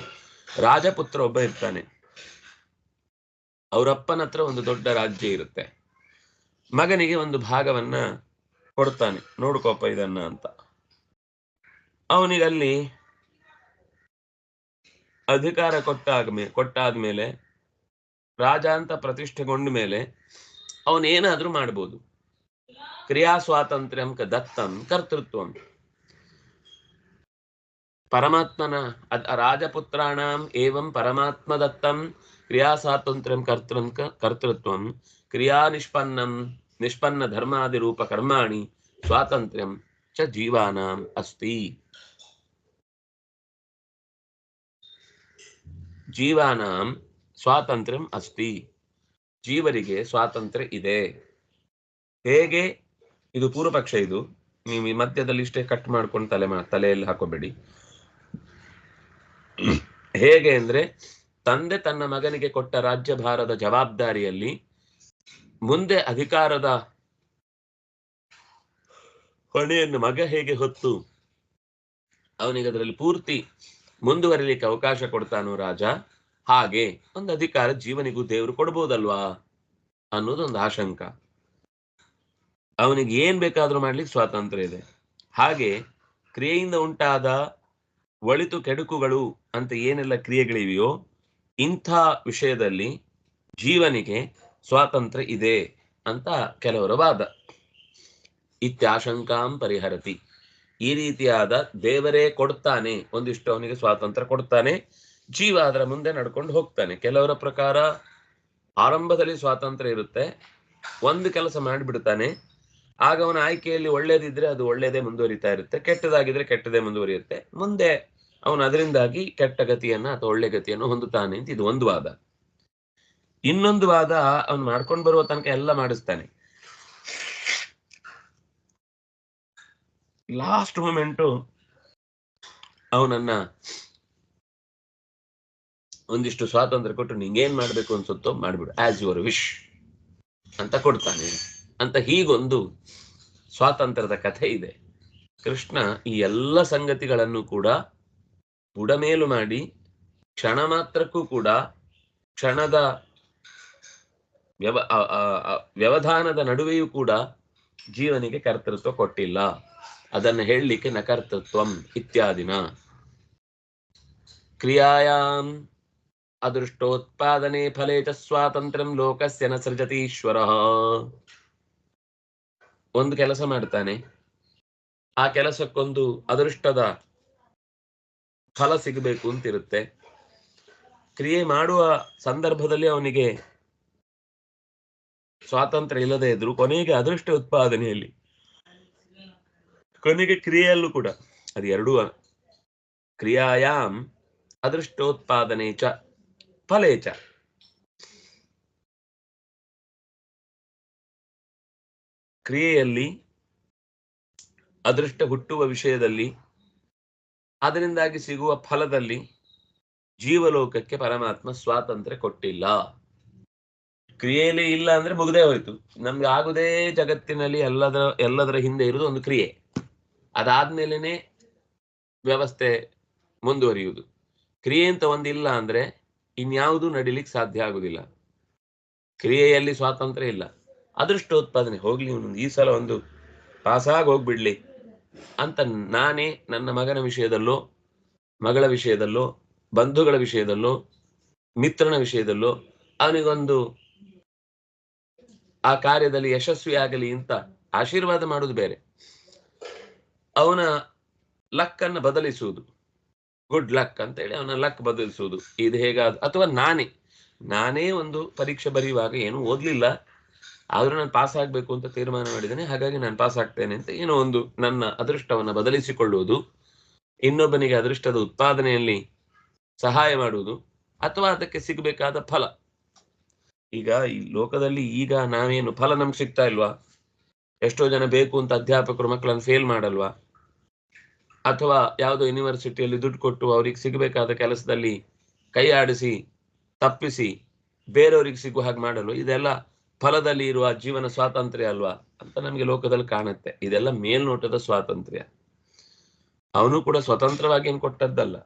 ರಾಜಪುತ್ರ ಒಬ್ಬ ಇರ್ತಾನೆ. ಅವರಪ್ಪನ ಹತ್ರ ಒಂದು ದೊಡ್ಡ ರಾಜ್ಯ ಇರುತ್ತೆ. ಮಗನಿಗೆ ಒಂದು ಭಾಗವನ್ನ ಕೊಡ್ತಾನೆ. ನೋಡ್ಕೋಪ ಇದನ್ನ ಅಂತ. ಅವನಿಗಲ್ಲಿ ಅಧಿಕಾರ ಕೊಟ್ಟಾಗ ಕೊಟ್ಟಾದ್ಮೇಲೆ ರಾಜ ಅಂತ ಪ್ರತಿಷ್ಠೆಗೊಂಡ ಮೇಲೆ ಅವನೇನಾದ್ರೂ ಮಾಡ್ಬೋದು. ಕ್ರಿಯಾ ಸ್ವಾತಂತ್ರ್ಯಂ ಕ ದತ್ತಂ ಕರ್ತೃತ್ವಂ. ಪರಮಾತ್ಮನ ಅದ್- ರಾಜಪುತ್ರಾಣಾಂ ಏವಂ ಪರಮಾತ್ಮ ದತ್ತಂ ಕ್ರಿಯಾ ಸ್ವಾತಂತ್ರ್ಯಂ ಕರ್ತೃಂ ಕ- ಕರ್ತೃತ್ವಂ. ಕ್ರಿಯಾ ನಿಷ್ಪನ್ನಂ ನಿಷ್ಪನ್ನ ಧರ್ಮಾದಿ ರೂಪ ಕರ್ಮಾಣಿ ಸ್ವಾತಂತ್ರ್ಯಂ ಚ ಜೀವಾನಾಂ ಅಸ್ತಿ. ಜೀವಾನಾಂ ಸ್ವಾತಂತ್ರ್ಯಂ ಅಸ್ತಿ. ಜೀವರಿಗೆ ಸ್ವಾತಂತ್ರ್ಯ ಇದೆ. ಹೇಗೆ? ಇದು ಪೂರ್ವ ಪಕ್ಷ ಇದು. ನೀವು ಈ ಮಧ್ಯದಲ್ಲಿ ಇಷ್ಟೇ ಕಟ್ ಮಾಡ್ಕೊಂಡು ತಲೆ ತಲೆಯಲ್ಲಿ ಹಾಕೋಬೇಡಿ. ಹೇಗೆ ಅಂದ್ರೆ, ತಂದೆ ತನ್ನ ಮಗನಿಗೆ ಕೊಟ್ಟ ರಾಜ್ಯಭಾರದ ಜವಾಬ್ದಾರಿಯಲ್ಲಿ ಮುಂದೆ ಅಧಿಕಾರದ ಹೊಣೆಯನ್ನು ಮಗ ಹೇಗೆ ಹೊತ್ತು? ಅವನಿಗೆ ಅದರಲ್ಲಿ ಪೂರ್ತಿ ಮುಂದುವರಿಲಿಕ್ಕೆ ಅವಕಾಶ ಕೊಡ್ತಾನೋ ರಾಜ? ಹಾಗೆ ಒಂದು ಅಧಿಕಾರ ಜೀವನಿಗೂ ದೇವರು ಕೊಡ್ಬೋದಲ್ವಾ ಅನ್ನೋದೊಂದು ಆಶಂಕ. ಅವನಿಗೆ ಏನ್ ಬೇಕಾದ್ರೂ ಮಾಡ್ಲಿಕ್ಕೆ ಸ್ವಾತಂತ್ರ್ಯ ಇದೆ. ಹಾಗೆ ಕ್ರಿಯೆಯಿಂದ ಉಂಟಾದ ಒಳಿತು ಕೆಡುಕುಗಳು ಅಂತ ಏನೆಲ್ಲ ಕ್ರಿಯೆಗಳಿವೆಯೋ ಇಂಥ ವಿಷಯದಲ್ಲಿ ಜೀವನಿಗೆ ಸ್ವಾತಂತ್ರ್ಯ ಇದೆ ಅಂತ ಕೆಲವರ ವಾದ. ಇತ್ಯಾಶಂಕಾಂ ಪರಿಹರತಿ. ಈ ರೀತಿಯಾದ ದೇವರೇ ಕೊಡ್ತಾನೆ, ಒಂದಿಷ್ಟು ಅವನಿಗೆ ಸ್ವಾತಂತ್ರ್ಯ ಕೊಡ್ತಾನೆ ಜೀವ ಅದರ ಮುಂದೆ ನಡ್ಕೊಂಡು ಹೋಗ್ತಾನೆ. ಕೆಲವರ ಪ್ರಕಾರ ಆರಂಭದಲ್ಲಿ ಸ್ವಾತಂತ್ರ್ಯ ಇರುತ್ತೆ. ಒಂದು ಕೆಲಸ ಮಾಡಿಬಿಡ್ತಾನೆ. ಆಗ ಅವನ ಆಯ್ಕೆಯಲ್ಲಿ ಒಳ್ಳೇದಿದ್ರೆ ಅದು ಒಳ್ಳೇದೇ ಮುಂದುವರಿತಾ ಇರುತ್ತೆ. ಕೆಟ್ಟದಾಗಿದ್ರೆ ಕೆಟ್ಟದೇ ಮುಂದುವರಿಯುತ್ತೆ. ಮುಂದೆ ಅವನು ಅದರಿಂದಾಗಿ ಕೆಟ್ಟ ಗತಿಯನ್ನ ಅಥವಾ ಒಳ್ಳೆ ಗತಿಯನ್ನು ಹೊಂದುತ್ತಾನೆ ಅಂತ ಇದು ಒಂದು ವಾದ. ಇನ್ನೊಂದು ವಾದ ಅವನು ಮಾಡ್ಕೊಂಡು ಬರುವ ತನಕ ಎಲ್ಲ ಮಾಡಿಸ್ತಾನೆ. ಲಾಸ್ಟ್ ಮೂಮೆಂಟು ಅವನನ್ನ ಒಂದಿಷ್ಟು ಸ್ವಾತಂತ್ರ್ಯ ಕೊಟ್ಟು ನಿಂಗೇನ್ ಮಾಡ್ಬೇಕು ಅನ್ಸುತ್ತೋ ಮಾಡ್ಬಿಡು. ಆಸ್ ಯುವರ್ ವಿಶ್ ಅಂತ ಕೊಡ್ತಾನೆ. ಅಂತ ಹೀಗೊಂದು ಸ್ವಾತಂತ್ರ್ಯದ ಕಥೆ ಇದೆ. ಕೃಷ್ಣ ಈ ಎಲ್ಲ ಸಂಗತಿಗಳನ್ನು ಕೂಡ ಬುಡಮೇಲು ಮಾಡಿ ಕ್ಷಣ ಮಾತ್ರಕ್ಕೂ ಕೂಡ ಕ್ಷಣದ ವ್ಯವ ವ್ಯವಧಾನದ ನಡುವೆಯೂ ಕೂಡ ಜೀವನಿಗೆ ಕರ್ತೃತ್ವ ಕೊಟ್ಟಿಲ್ಲ. ಅದನ್ನು ಹೇಳಲಿಕ್ಕೆ ನಕರ್ತೃತ್ವಂ ಇತ್ಯಾದಿನ. ಕ್ರಿಯಾಯಾಂ ಅದೃಷ್ಟೋತ್ಪಾದನೆ ಫಲೇ ಚ ಸ್ವಾತಂತ್ರ್ಯಂ ಲೋಕಸ್ಯ ನ ಸೃಜತಿ ಒಂದು ಕೆಲಸ ಮಾಡ್ತಾನೆ. ಆ ಕೆಲಸಕ್ಕೊಂದು ಅದೃಷ್ಟದ ಫಲ ಸಿಗಬೇಕು ಅಂತಿರುತ್ತೆ. ಕ್ರಿಯೆ ಮಾಡುವ ಸಂದರ್ಭದಲ್ಲಿ ಅವನಿಗೆ ಸ್ವಾತಂತ್ರ್ಯ ಇಲ್ಲದೆ ಇದ್ರು ಕೊನೆಗೆ ಅದೃಷ್ಟ ಉತ್ಪಾದನೆಯಲ್ಲಿ, ಕೊನೆಗೆ ಕ್ರಿಯೆಯಲ್ಲೂ ಕೂಡ, ಅದು ಎರಡೂ ಕ್ರಿಯಾಯಾಮ್ ಅದೃಷ್ಟೋತ್ಪಾದನೆ ಚ. ಫಲೇ ಚ ಕ್ರಿಯೆಯಲ್ಲಿ ಅದೃಷ್ಟ ಹುಟ್ಟುವ ವಿಷಯದಲ್ಲಿ, ಅದರಿಂದಾಗಿ ಸಿಗುವ ಫಲದಲ್ಲಿ ಜೀವಲೋಕಕ್ಕೆ ಪರಮಾತ್ಮ ಸ್ವಾತಂತ್ರ್ಯ ಕೊಟ್ಟಿಲ್ಲ. ಕ್ರಿಯೆಯಲ್ಲಿ ಇಲ್ಲ ಅಂದ್ರೆ ಮುಗದೇ ಹೋಯ್ತು. ನಮ್ಗೆ ಆಗುದೇ ಜಗತ್ತಿನಲ್ಲಿ ಎಲ್ಲದರ ಎಲ್ಲದರ ಹಿಂದೆ ಇರುವುದು ಒಂದು ಕ್ರಿಯೆ. ಅದಾದ್ಮೇಲೆನೆ ವ್ಯವಸ್ಥೆ ಮುಂದುವರಿಯುವುದು. ಕ್ರಿಯೆ ಅಂತ ಒಂದಿಲ್ಲ ಅಂದ್ರೆ ಇನ್ಯಾವುದೂ ನಡಿಲಿಕ್ಕೆ ಸಾಧ್ಯ ಆಗುದಿಲ್ಲ. ಕ್ರಿಯೆಯಲ್ಲಿ ಸ್ವಾತಂತ್ರ್ಯ ಇಲ್ಲ. ಅದೃಷ್ಟೋತ್ಪಾದನೆ, ಹೋಗ್ಲಿ ಇವನು, ಈ ಸಲ ಒಂದು ಪಾಸಾಗಿ ಹೋಗ್ಬಿಡ್ಲಿ ಅಂತ ನಾನೇ ನನ್ನ ಮಗನ ವಿಷಯದಲ್ಲೋ, ಮಗಳ ವಿಷಯದಲ್ಲೋ, ಬಂಧುಗಳ ವಿಷಯದಲ್ಲೋ, ಮಿತ್ರನ ವಿಷಯದಲ್ಲೋ, ಅವನಿಗೊಂದು ಆ ಕಾರ್ಯದಲ್ಲಿ ಯಶಸ್ವಿ ಆಗಲಿ ಅಂತ ಆಶೀರ್ವಾದ ಮಾಡುವುದು ಬೇರೆ. ಅವನ ಲಕ್ಕನ್ನ ಬದಲಿಸುವುದು. ಗುಡ್ ಲಕ್ ಅಂತ ಹೇಳಿ ಅವನ ಲಕ್ ಬದಲಿಸುವುದು. ಇದು ಹೇಗಾದ, ಅಥವಾ ನಾನೇ ನಾನೇ ಒಂದು ಪರೀಕ್ಷೆ ಬರೆಯುವಾಗ ಏನು ಓದ್ಲಿಲ್ಲ, ಆದ್ರೂ ನಾನು ಪಾಸ್ ಆಗ್ಬೇಕು ಅಂತ ತೀರ್ಮಾನ ಮಾಡಿದ್ದೇನೆ, ಹಾಗಾಗಿ ನಾನು ಪಾಸ್ ಆಗ್ತೇನೆ ಅಂತ ಏನೋ ಒಂದು ನನ್ನ ಅದೃಷ್ಟವನ್ನ ಬದಲಿಸಿಕೊಳ್ಳುವುದು, ಇನ್ನೊಬ್ಬನಿಗೆ ಅದೃಷ್ಟದ ಉತ್ಪಾದನೆಯಲ್ಲಿ ಸಹಾಯ ಮಾಡುವುದು, ಅಥವಾ ಅದಕ್ಕೆ ಸಿಗಬೇಕಾದ ಫಲ. ಈಗ ಈ ಲೋಕದಲ್ಲಿ ಈಗ ನಾವೇನು ಫಲ ನಮ್ಗೆ ಸಿಗ್ತಾ ಇಲ್ವಾ? ಎಷ್ಟೋ ಜನ ಬೇಕು ಅಂತ ಅಧ್ಯಾಪಕರು ಮಕ್ಕಳನ್ನು ಫೇಲ್ ಮಾಡಲ್ವಾ? ಅಥವಾ ಯಾವುದೋ ಯೂನಿವರ್ಸಿಟಿಯಲ್ಲಿ ದುಡ್ಡು ಕೊಟ್ಟು ಅವ್ರಿಗೆ ಸಿಗಬೇಕಾದ ಕೆಲಸದಲ್ಲಿ ಕೈ ಆಡಿಸಿ, ತಪ್ಪಿಸಿ, ಬೇರೆಯವ್ರಿಗೆ ಸಿಗುವ ಹಾಗೆ ಮಾಡಲು ಇದೆಲ್ಲ ಫಲದಲ್ಲಿ ಇರುವ ಜೀವನ ಸ್ವಾತಂತ್ರ್ಯ ಅಲ್ವಾ ಅಂತ ನಮಗೆ ಲೋಕದಲ್ಲಿ ಕಾಣುತ್ತೆ. ಇದೆಲ್ಲ ಮೇಲ್ನೋಟದ ಸ್ವಾತಂತ್ರ್ಯ. ಅವನು ಕೂಡ ಸ್ವತಂತ್ರವಾಗಿ ಏನು ಕೊಟ್ಟದ್ದಲ್ಲ.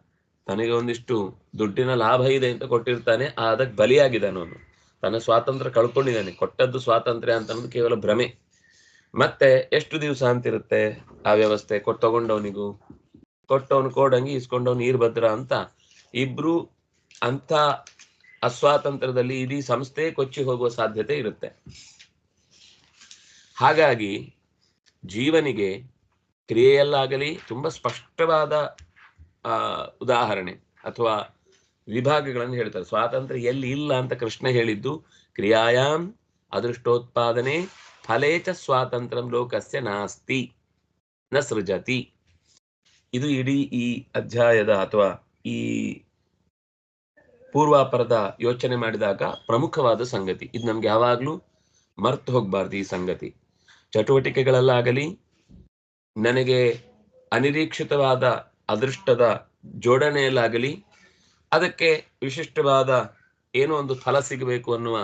ತನಗೆ ಒಂದಿಷ್ಟು ದುಡ್ಡಿನ ಲಾಭ ಇದೆ ಅಂತ ಕೊಟ್ಟಿರ್ತಾನೆ ಅದಕ್ಕೆ ಅವನು. ತನ್ನ ಸ್ವಾತಂತ್ರ್ಯ ಕಳ್ಕೊಂಡಿದ್ದಾನೆ. ಕೊಟ್ಟದ್ದು ಸ್ವಾತಂತ್ರ್ಯ ಅಂತ ಅನ್ನೋದು ಕೇವಲ ಭ್ರಮೆ. ಮತ್ತೆ ಎಷ್ಟು ದಿವಸ ಅಂತಿರುತ್ತೆ ಆ ವ್ಯವಸ್ಥೆ? ಕೊಟ್ಟು ತಗೊಂಡವನಿಗೂ ಕೊಟ್ಟವನು ಕೋಡಂಗಿ ಇಸ್ಕೊಂಡವನು ಈರ್ಭದ್ರ ಅಂತ ಇಬ್ರು ಅಂತ ಅಸ್ವಾತಂತ್ರ್ಯದಲ್ಲಿ ಇಡೀ ಸಂಸ್ಥೆ ಕೊಚ್ಚಿ ಹೋಗುವ ಸಾಧ್ಯತೆ ಇರುತ್ತೆ. ಹಾಗಾಗಿ ಜೀವನಿಗೆ ಕ್ರಿಯೆಯಲ್ಲಾಗಲಿ ತುಂಬಾ ಸ್ಪಷ್ಟವಾದ ಉದಾಹರಣೆ ಅಥವಾ ವಿಭಾಗಗಳನ್ನು ಹೇಳ್ತಾರೆ. ಸ್ವಾತಂತ್ರ್ಯ ಎಲ್ಲಿ ಇಲ್ಲ ಅಂತ ಕೃಷ್ಣ ಹೇಳಿದ್ದು, ಕ್ರಿಯಾಯಾಮ್ ಅದೃಷ್ಟೋತ್ಪಾದನೆ ಫಲೇ ಚ ಸ್ವಾತಂತ್ರ್ಯಂ ಲೋಕಸ್ಯ ನಾಸ್ತಿ ನ ಸೃಜತಿ ಇದು ಇಡೀ ಈ ಅಧ್ಯಾಯದ ಅಥವಾ ಈ ಪೂರ್ವಾಪರದ ಯೋಚನೆ ಮಾಡಿದಾಗ ಪ್ರಮುಖವಾದ ಸಂಗತಿ. ಇದು ನಮ್ಗೆ ಯಾವಾಗ್ಲೂ ಮರ್ತು ಹೋಗ್ಬಾರ್ದು ಈ ಸಂಗತಿ. ಚಟುವಟಿಕೆಗಳಲ್ಲಾಗಲಿ, ನನಗೆ ಅನಿರೀಕ್ಷಿತವಾದ ಅದೃಷ್ಟದ ಜೋಡಣೆಯಲ್ಲಾಗಲಿ, ಅದಕ್ಕೆ ವಿಶಿಷ್ಟವಾದ ಏನೋ ಒಂದು ಫಲ ಸಿಗಬೇಕು ಅನ್ನುವ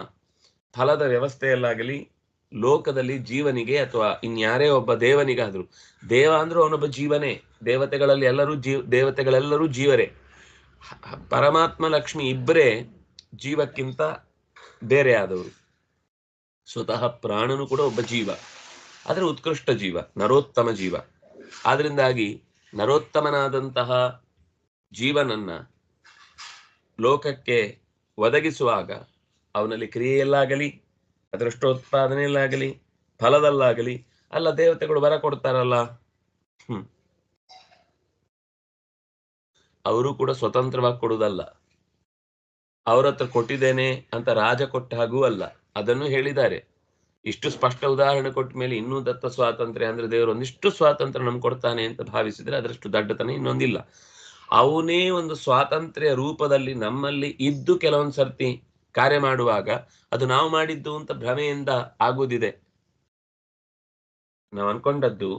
ಫಲದ ವ್ಯವಸ್ಥೆಯಲ್ಲಾಗಲಿ ಲೋಕದಲ್ಲಿ ಜೀವನಿಗೆ ಅಥವಾ ಇನ್ಯಾರೇ ಒಬ್ಬ ದೇವನಿಗಾದ್ರು, ದೇವ ಅಂದ್ರೂ ಅವನೊಬ್ಬ ಜೀವನೇ, ದೇವತೆಗಳಲ್ಲಿ ಎಲ್ಲರೂ ಜೀವ, ದೇವತೆಗಳೆಲ್ಲರೂ ಜೀವರೇ. ಪರಮಾತ್ಮ, ಲಕ್ಷ್ಮಿ ಇಬ್ಬರೇ ಜೀವಕ್ಕಿಂತ ಬೇರೆ ಆದವರು. ಸ್ವತಃ ಪ್ರಾಣನು ಕೂಡ ಒಬ್ಬ ಜೀವ, ಆದರೆ ಉತ್ಕೃಷ್ಟ ಜೀವ, ನರೋತ್ತಮ ಜೀವ. ಆದ್ರಿಂದಾಗಿ ನರೋತ್ತಮನಾದಂತಹ ಜೀವನನ್ನ ಲೋಕಕ್ಕೆ ಒದಗಿಸುವಾಗ ಅವನಲ್ಲಿ ಕ್ರಿಯೆಯಲ್ಲಾಗಲಿ ಅದೃಷ್ಟೋತ್ಪಾದನೆಯಲ್ಲಾಗಲಿ, ಫಲದಲ್ಲಾಗಲಿ, ಅಲ್ಲ ದೇವತೆಗಳು ಬರ ಕೊಡ್ತಾರಲ್ಲ. ಹ್ಮ್. ಅವರು ಕೂಡ ಸ್ವತಂತ್ರವಾಗಿ ಕೊಡುವುದಲ್ಲ. ಅವ್ರ ಹತ್ರ ಕೊಟ್ಟಿದ್ದೇನೆ ಅಂತ ರಾಜ ಕೊಟ್ಟ ಹಾಗೂ ಅಲ್ಲ. ಅದನ್ನು ಹೇಳಿದ್ದಾರೆ. ಇಷ್ಟು ಸ್ಪಷ್ಟ ಉದಾಹರಣೆ ಕೊಟ್ಟ ಮೇಲೆ ಇನ್ನೂ ದತ್ತ ಸ್ವಾತಂತ್ರ್ಯ ಅಂದ್ರೆ ದೇವರು ಒಂದಿಷ್ಟು ಸ್ವಾತಂತ್ರ್ಯ ನಮ್ಗೆ ಕೊಡ್ತಾನೆ ಅಂತ ಭಾವಿಸಿದ್ರೆ ಅದರಷ್ಟು ದಡ್ಡತನ ಇನ್ನೊಂದಿಲ್ಲ. ಅವನೇ ಒಂದು ಸ್ವಾತಂತ್ರ್ಯ ರೂಪದಲ್ಲಿ ನಮ್ಮಲ್ಲಿ ಇದ್ದು ಕೆಲವೊಂದು ಸರ್ತಿ ಕಾರ್ಯ ಮಾಡುವಾಗ ಅದು ನಾವು ಮಾಡಿದ್ದು ಅಂತ ಭ್ರಮೆಯಿಂದ ಆಗುವುದಿದೆ. ನಾವು ಅನ್ಕೊಂಡದ್ದು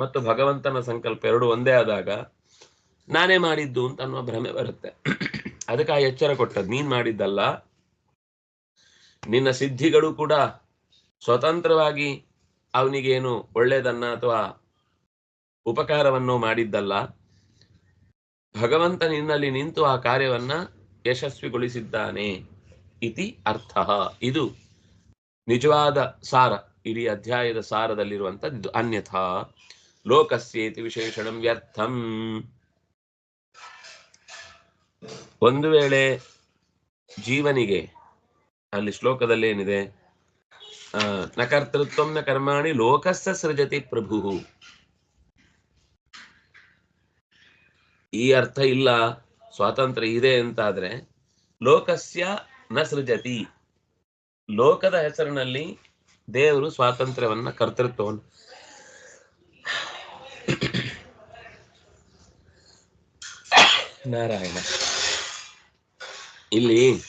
ಮತ್ತು ಭಗವಂತನ ಸಂಕಲ್ಪ ಎರಡು ಒಂದೇ ಆದಾಗ ನಾನೇ ಮಾಡಿದ್ದು ಅಂತ ಅನ್ನುವ ಭ್ರಮೆ ಬರುತ್ತೆ. ಅದಕ್ಕೆ ಆ ಎಚ್ಚರ ಕೊಟ್ಟದ್ದು, ನೀನ್ ಮಾಡಿದ್ದಲ್ಲ. ನಿನ್ನ ಸಿದ್ಧಿಗಳು ಕೂಡ ಸ್ವತಂತ್ರವಾಗಿ ಅವನಿಗೇನು ಒಳ್ಳೆಯದನ್ನ ಅಥವಾ ಉಪಕಾರವನ್ನು ಮಾಡಿದ್ದಲ್ಲ. ಭಗವಂತ ನಿನ್ನಲ್ಲಿ ನಿಂತು ಆ ಕಾರ್ಯವನ್ನ ಯಶಸ್ವಿಗೊಳಿಸಿದ್ದಾನೆ. ಇತಿ ಅರ್ಥ. ಇದು ನಿಜವಾದ ಸಾರ. ಇಡೀ ಅಧ್ಯಾಯದ ಸಾರದಲ್ಲಿರುವಂತದ್ದು ಅನ್ಯಥ ಲೋಕಸ್ಯೇತಿ ವಿಶೇಷಣಂ ವ್ಯರ್ಥಂ. ಒಂದು ವೇಳೆ ಜೀವನಿಗೆ, ಅಲ್ಲಿ ಶ್ಲೋಕದಲ್ಲಿ ಏನಿದೆ ನ ಕರ್ತೃತ್ವ ನ ಕರ್ಮಾಣಿ ಲೋಕಸ್ಸ ಸೃಜತಿ ಪ್ರಭು. ಈ ಅರ್ಥ ಇಲ್ಲ. ಸ್ವಾತಂತ್ರ್ಯ ಇದೆ ಅಂತಾದ್ರೆ ಲೋಕಸ್ಯ ನ ಜತಿ. ಲೋಕದ ಹೆಸರಿನಲ್ಲಿ ದೇವರು ಸ್ವಾತಂತ್ರ್ಯವನ್ನ ಕರ್ತೃತ್ವವನ್ನು ನಾರಾಯಣ. ಇಲ್ಲಿ